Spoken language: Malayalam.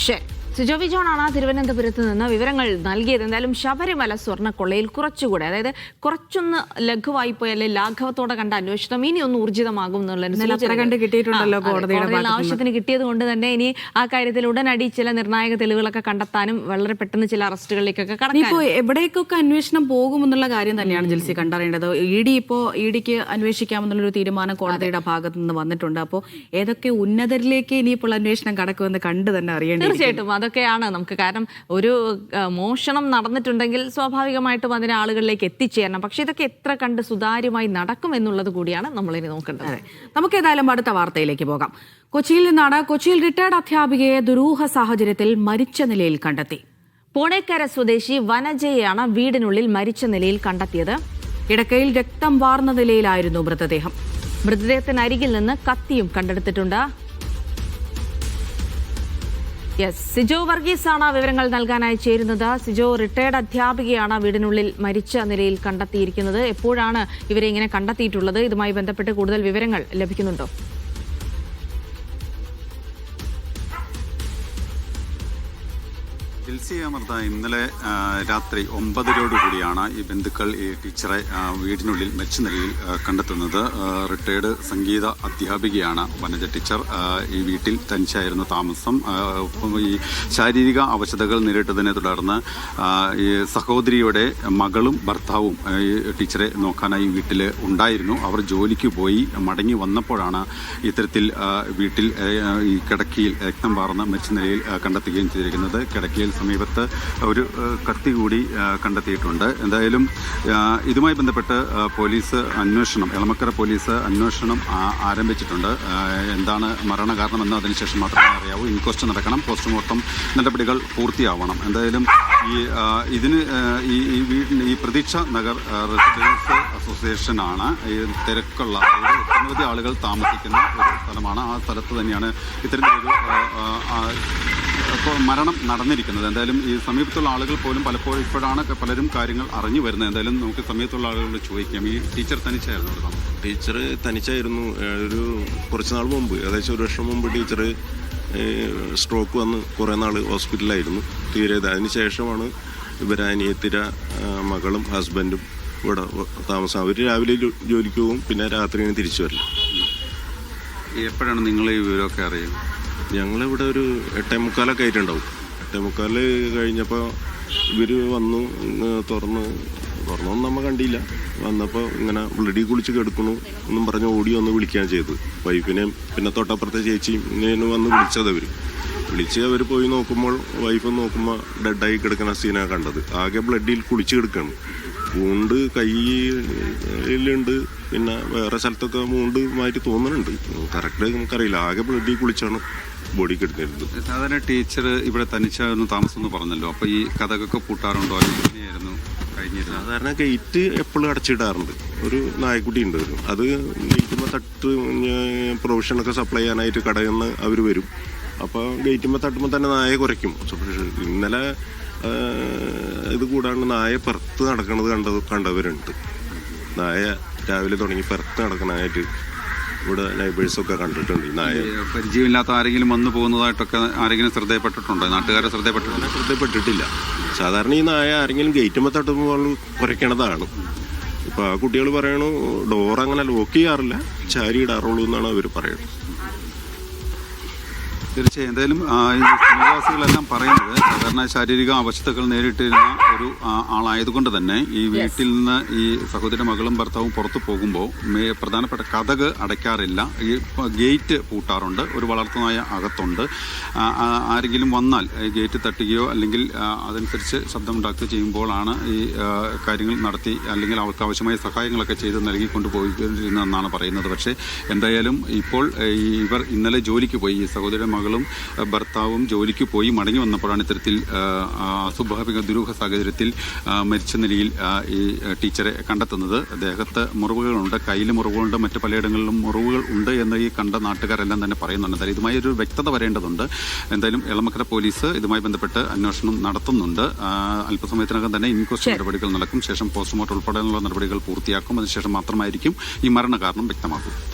Shit. സുജോബി ജോണാണ് തിരുവനന്തപുരത്ത് നിന്ന് വിവരങ്ങൾ നൽകിയത്. എന്തായാലും ശബരിമല സ്വർണക്കൊള്ളയിൽ കുറച്ചുകൂടെ അതായത് കുറച്ചൊന്ന് ലഘുവായി പോയാലേ ലാഘവത്തോടെ കണ്ട അന്വേഷണം ഇനി ഒന്ന് ഊർജിതമാകും എന്നുള്ള ഇന്നലെ അത്ര കണ്ട് കിട്ടിയിട്ടുണ്ടല്ലോ ഭാഗത്തുനിന്ന്. ആവശ്യത്തിന് കിട്ടിയത് കൊണ്ട് തന്നെ ഇനി ആ കാര്യത്തിൽ ഉടനടി ചില നിർണായക തെളിവുകളൊക്കെ കണ്ടെത്താനും വളരെ പെട്ടെന്ന് ചില അറസ്റ്റുകളിലേക്കൊക്കെ ഇനിയിപ്പോ എവിടേക്കൊക്കെ അന്വേഷണം പോകുമെന്നുള്ള കാര്യം തന്നെയാണ് ജിൽസി കണ്ടറിയേണ്ടത്. ഇ ഡി ഇപ്പോ ഇ ഡിക്ക് അന്വേഷിക്കാമെന്നുള്ളൊരു തീരുമാനം കോടതിയുടെ ഭാഗത്തു നിന്ന് വന്നിട്ടുണ്ട്. അപ്പോൾ ഏതൊക്കെ ഉന്നതരിലേക്ക് ഇനിയിപ്പോൾ അന്വേഷണം കടക്കുമെന്ന് കണ്ട് തന്നെ അറിയേണ്ടത് തീർച്ചയായിട്ടും. അതൊക്കെയാണ് നമുക്ക് കാരണം ഒരു മോഷണം നടന്നിട്ടുണ്ടെങ്കിൽ സ്വാഭാവികമായിട്ടും അതിനെ ആളുകളിലേക്ക് എത്തിച്ചേരണം. പക്ഷെ ഇതൊക്കെ എത്ര കണ്ട് സുതാര്യമായി നടക്കും എന്നുള്ളത് കൂടിയാണ് നമ്മളിനി നോക്കേണ്ടത്. നമുക്ക് ഏതായാലും അടുത്ത വാർത്തയിലേക്ക് പോകാം. കൊച്ചിയിൽ നിന്നാണ് കൊച്ചിയിൽ റിട്ടയർഡ് അധ്യാപികയെ ദുരൂഹ സാഹചര്യത്തിൽ മരിച്ച നിലയിൽ കണ്ടെത്തി. പോണേക്കര സ്വദേശി വനജയെയാണ് വീടിനുള്ളിൽ മരിച്ച നിലയിൽ കണ്ടെത്തിയത്. ഇടക്കയിൽ രക്തം വാർന്ന നിലയിലായിരുന്നു മൃതദേഹം. മൃതദേഹത്തിനരികിൽ നിന്ന് കത്തിയും കണ്ടെടുത്തിട്ടുണ്ട്. യെസ് സിജോ വർഗീസ് ആണ് വിവരങ്ങൾ നൽകാനായി ചേരുന്നത്. സിജോ റിട്ടയർഡ് അധ്യാപികയാണ് വീടിനുള്ളിൽ മരിച്ച നിലയിൽ കണ്ടെത്തിയിരിക്കുന്നത്. എപ്പോഴാണ് ഇവരെ ഇങ്ങനെ കണ്ടെത്തിയിട്ടുള്ളത്? ഇതുമായി ബന്ധപ്പെട്ട് കൂടുതൽ വിവരങ്ങൾ ലഭിക്കുന്നുണ്ടോ? എൽസി അമൃത ഇന്നലെ രാത്രി ഒമ്പതരോട് കൂടിയാണ് ഈ ബന്ധുക്കൾ ഈ ടീച്ചറെ വീടിനുള്ളിൽ മരിച്ച നിലയിൽ കണ്ടെത്തുന്നത്. റിട്ടയേർഡ് സംഗീത അധ്യാപികയാണ് വനജ ടീച്ചർ. ഈ വീട്ടിൽ തനിച്ചായിരുന്നു താമസം. ഈ ശാരീരിക അവശതകൾ നേരിട്ടതിനെ തുടർന്ന് ഈ സഹോദരിയുടെ മകളും ഭർത്താവും ഈ ടീച്ചറെ നോക്കാനായി വീട്ടിൽ ഉണ്ടായിരുന്നു. അവർ ജോലിക്ക് പോയി മടങ്ങി വന്നപ്പോഴാണ് ഇത്തരത്തിൽ വീട്ടിൽ ഈ കിടക്കിയിൽ രക്തം പാർന്ന് മരിച്ച നിലയിൽ കണ്ടെത്തുകയും ചെയ്തിരിക്കുന്നത്. കിടക്കയിൽ സമീപത്ത് ഒരു കത്തി കൂടി കണ്ടെത്തിയിട്ടുണ്ട്. എന്തായാലും ഇതുമായി ബന്ധപ്പെട്ട് പോലീസ് അന്വേഷണം എളമക്കര പോലീസ് അന്വേഷണം ആരംഭിച്ചിട്ടുണ്ട്. എന്താണ് മരണകാരണമെന്ന് അതിനുശേഷം മാത്രമേ അറിയാവൂ. ഇൻക്വസ്റ്റ് നടക്കണം. പോസ്റ്റ്മോർട്ടം നടപടികൾ പൂർത്തിയാവണം. എന്തായാലും ഈ ഇതിന് ഈ ഈ പ്രതീക്ഷ നഗർ റെസിഡൻസ് അസോസിയേഷനാണ്. ഈ തിരക്കുള്ള അതായത് ഒട്ടനവധി ആളുകൾ താമസിക്കുന്ന ഒരു സ്ഥലമാണ്. ആ സ്ഥലത്ത് തന്നെയാണ് ഇത്തരം ഇപ്പോൾ മരണം നടന്നിരിക്കുന്നത്. എന്തായാലും ഈ സമീപത്തുള്ള ആളുകൾ പോലും പലപ്പോഴും ഇപ്പോഴാണ് പലരും കാര്യങ്ങൾ അറിഞ്ഞു വരുന്നത്. എന്തായാലും നമുക്ക് സമീപത്തുള്ള ആളുകളോട് ചോദിക്കാം. ഈ ടീച്ചർ തനിച്ചായിരുന്നു അവിടെ ടീച്ചർ തനിച്ചായിരുന്നു. ഒരു കുറച്ച് നാൾ മുമ്പ് ഏകദേശം ഒരു വർഷം മുമ്പ് ടീച്ചർ സ്ട്രോക്ക് വന്ന് കുറേ നാൾ ഹോസ്പിറ്റലിലായിരുന്നു. തീരെ അതിനുശേഷമാണ് അതിന് ശേഷമാണ് ഇവരനിയത്തിര മകളും ഹസ്ബൻഡും ഇവിടെ താമസം. അവർ രാവിലെ ജോലിക്ക് പോകും പിന്നെ രാത്രി ഇങ്ങനെ തിരിച്ചു വരില്ല. എപ്പോഴാണ് നിങ്ങൾ ഈ വിവരമൊക്കെ അറിയുന്നത് ഞങ്ങളിവിടെ ഒരു എട്ടേ മുക്കാലൊക്കെ ആയിട്ടുണ്ടാവും. എട്ടേ മുക്കാൽ കഴിഞ്ഞപ്പോൾ ഇവർ വന്നു തുറന്ന്. തുറന്നൊന്നും നമ്മൾ കണ്ടില്ല. വന്നപ്പോൾ ഇങ്ങനെ ബ്ലഡി കുളിച്ച് കിടക്കണു എന്നും പറഞ്ഞ് ഓടി വന്ന് വിളിക്കുകയാണ് ചെയ്തത്. വൈഫിനെയും പിന്നെ തൊട്ടപ്പുറത്തെ ചേച്ചിയും ഇങ്ങനെ വന്ന് വിളിച്ചത് അവർ വിളിച്ച് അവർ പോയി നോക്കുമ്പോൾ വൈഫ് നോക്കുമ്പോൾ ഡെഡായി കിടക്കുന്ന സീനാണ് കണ്ടത്. ആകെ ബ്ലഡിൽ കുളിച്ച് കിടക്കുകയാണ് മൂണ്ട് കയ്യിലുണ്ട്. പിന്നെ വേറെ സ്ഥലത്തൊക്കെ മൂണ്ട് മാറ്റി തോന്നുന്നുണ്ട്. കറക്റ്റ് നമുക്കറിയില്ല. ആകെ ബ്ലഡിൽ കുളിച്ചാണ് ബോഡി കിടക്കുന്നത് സാധാരണ ടീച്ചർ ഇവിടെ തനിച്ചായിരുന്നു താമസം എന്ന് പറഞ്ഞല്ലോ. അപ്പോൾ ഈ കഥകൊക്കെ പൂട്ടാറുണ്ടോ? എങ്ങനെയായിരുന്നു കഴിഞ്ഞിരുന്നത്? സാധാരണ ഗേറ്റ് എപ്പോഴും അടച്ചിടാറുണ്ട്. ഒരു നായക്കുട്ടി ഉണ്ട്. അത് നീക്കുമ്പോൾ തട്ട് പ്രൊവിഷനൊക്കെ സപ്ലൈ ചെയ്യാനായിട്ട് കടയിൽ നിന്ന് അവർ വരും. അപ്പോൾ ഗേറ്റുമ്പോൾ തട്ടുമ്പോൾ തന്നെ നായ കുറയ്ക്കും. ഇന്നലെ ഇത് കൂടാണ്ട് നായ പുറത്ത് നടക്കുന്നത് കണ്ടത് കണ്ടവരുണ്ട്. നായ രാവിലെ തുടങ്ങി പുറത്ത് നടക്കണമായിട്ട് ഇവിടെ നൈബേഴ്സൊക്കെ കണ്ടിട്ടുണ്ട് നായ. പരിചയമില്ലാത്ത ആരെങ്കിലും വന്നു പോകുന്നതായിട്ടൊക്കെ ആരെങ്കിലും ശ്രദ്ധയപ്പെട്ടിട്ടുണ്ടോ? നാട്ടുകാരെ ശ്രദ്ധയപ്പെട്ടിട്ടില്ല ശ്രദ്ധയപ്പെട്ടിട്ടില്ല. ശ്രദ്ധപ്പെട്ടിട്ടില്ല സാധാരണ ഈ നായ ആരെങ്കിലും ഗേറ്റുമ്പോൾ തട്ടുമ്പോൾ കുറയ്ക്കണതാണ്. ഇപ്പോൾ ആ കുട്ടികൾ പറയണു ഡോർ അങ്ങനെ ലോക്ക് ചെയ്യാറില്ല ചാരി ഇടാറുള്ളൂ എന്നാണ് അവർ പറയുന്നത് തീർച്ചയായും. എന്തായാലും നിവാസികളെല്ലാം പറയുന്നത് സാധാരണ ശാരീരിക അവശതകൾ നേരിട്ടിരുന്ന ഒരു ആളായതുകൊണ്ട് തന്നെ ഈ വീട്ടിൽ നിന്ന് ഈ സഹോദര മകളും ഭർത്താവും പുറത്തു പോകുമ്പോൾ പ്രധാനപ്പെട്ട കഥക് അടയ്ക്കാറില്ല. ഈ ഗേറ്റ് പൂട്ടാറുണ്ട്. ഒരു വളർത്തുനായ അകത്തുണ്ട്. ആരെങ്കിലും വന്നാൽ ഗേറ്റ് തട്ടുകയോ അല്ലെങ്കിൽ അതനുസരിച്ച് അതനുസരിച്ച് ശബ്ദമുണ്ടാക്കുകയോ ചെയ്യുമ്പോഴാണ് ഈ കാര്യങ്ങൾ നടത്തി അല്ലെങ്കിൽ അവർക്ക് ആവശ്യമായ സഹായങ്ങളൊക്കെ ചെയ്ത് നൽകിക്കൊണ്ട് പോയിരുന്നതെന്നാണ് പറയുന്നത്. പക്ഷേ എന്തായാലും ഇപ്പോൾ ഇവർ ഇന്നലെ ജോലിക്ക് പോയി. ഈ സഹോദര മകളും ഭർത്താവും ജോലിക്ക് പോയി. മടങ്ങി വന്നപ്പോഴാണ് ഇത്തരത്തിൽ അസ്വാഭാവിക ദുരൂഹ സാഹചര്യത്തിൽ മരിച്ച നിലയിൽ ഈ ടീച്ചറെ കണ്ടെത്തുന്നത്. ദേഹത്ത് മുറിവുകളുണ്ട് കയ്യിൽ മുറിവുകളുണ്ട് മറ്റ് പലയിടങ്ങളിലും മുറിവുകൾ ഉണ്ട് എന്ന് ഈ കണ്ട നാട്ടുകാരെല്ലാം തന്നെ പറയുന്നുണ്ട്. എന്തായാലും ഇതുമായി ഒരു വ്യക്തത വരേണ്ടതുണ്ട്. എന്തായാലും എളമക്കര പോലീസ് ഇതുമായി ബന്ധപ്പെട്ട് അന്വേഷണം നടത്തുന്നുണ്ട്. അല്പസമയത്തിനകം തന്നെ ഇൻക്വസ്റ്റ് നടപടികൾ നടക്കും. ശേഷം പോസ്റ്റ്മോർട്ടം ഉൾപ്പെടെയുള്ള നടപടികൾ പൂർത്തിയാക്കും. അതിനുശേഷം മാത്രമായിരിക്കും ഈ മരണകാരണം വ്യക്തമാക്കും